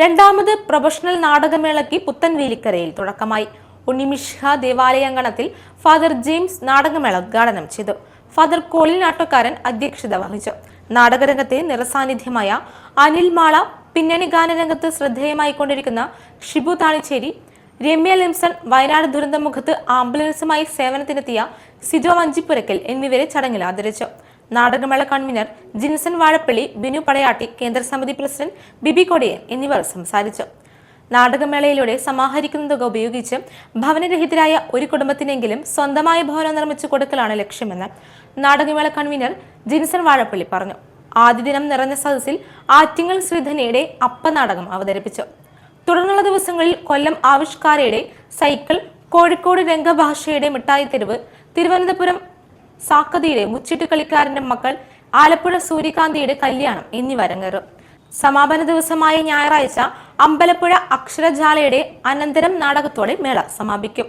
രണ്ടാമത് പ്രൊഫഷണൽ നാടകമേളയ്ക്ക് പുത്തൻവേലിക്കരയിൽ തുടക്കമായി. ഉണ്ണിമിഷ്ഹ ദേവാലയങ്കണത്തിൽ father James നാടകമേള ഉദ്ഘാടനം ചെയ്തു. ഫാദർ കോളിൻ നാട്ടുകാരൻ അധ്യക്ഷത വഹിച്ചു. നാടകരംഗത്തെ നിറസാന്നിധ്യമായ അനിൽ മാള പിന്നണി ഗാനരംഗത്ത് ശ്രദ്ധേയമായിക്കൊണ്ടിരിക്കുന്ന ഷിബു താണിച്ചേരി രമ്യ ലിംസൺ വയനാട് ദുരന്തമുഖത്ത് ആംബുലൻസുമായി സേവനത്തിനെത്തിയ സിജോ വഞ്ചിപ്പുരക്കൽ എന്നിവരെ ചടങ്ങിൽ ആദരിച്ചു. നാടകമേള കൺവീനർ ജിൻസൺ വാഴപ്പള്ളി ബിനു പടയാട്ടി കേന്ദ്ര സമിതി പ്രസിഡന്റ് ബിബി കൊടിയൻ എന്നിവർ സംസാരിച്ചു. നാടകമേളയിലൂടെ സമാഹരിക്കുന്ന തുക ഉപയോഗിച്ച് ഭവനരഹിതരായ ഒരു കുടുംബത്തിനെങ്കിലും സ്വന്തമായ ഭവനം നിർമ്മിച്ചു കൊടുക്കലാണ് ലക്ഷ്യമെന്ന് നാടകമേള കൺവീനർ ജിൻസൺ വാഴപ്പള്ളി പറഞ്ഞു. ആദ്യ ദിനം നിറഞ്ഞ സദസ്സിൽ ആറ്റിങ്ങൽ ശ്രീധനയുടെ അപ്പനാടകം അവതരിപ്പിച്ചു. തുടർന്നുള്ള ദിവസങ്ങളിൽ കൊല്ലം ആവിഷ്കാരയുടെ സൈക്കിൾ കോഴിക്കോട് രംഗഭാഷയുടെ മിഠായി തെരുവ് തിരുവനന്തപുരം സാക്കതിയുടെ മുച്ചിട്ട് കളിക്കാരന്റെ മക്കൾ ആലപ്പുഴ സൂര്യകാന്തിയുടെ കല്യാണം എന്നിവ അരങ്ങേറും സമാപന ദിവസമായ ഞായറാഴ്ച അമ്പലപ്പുഴ അക്ഷരജാലയുടെ അനന്തരം നാടകത്തോടെ മേള സമാപിക്കും.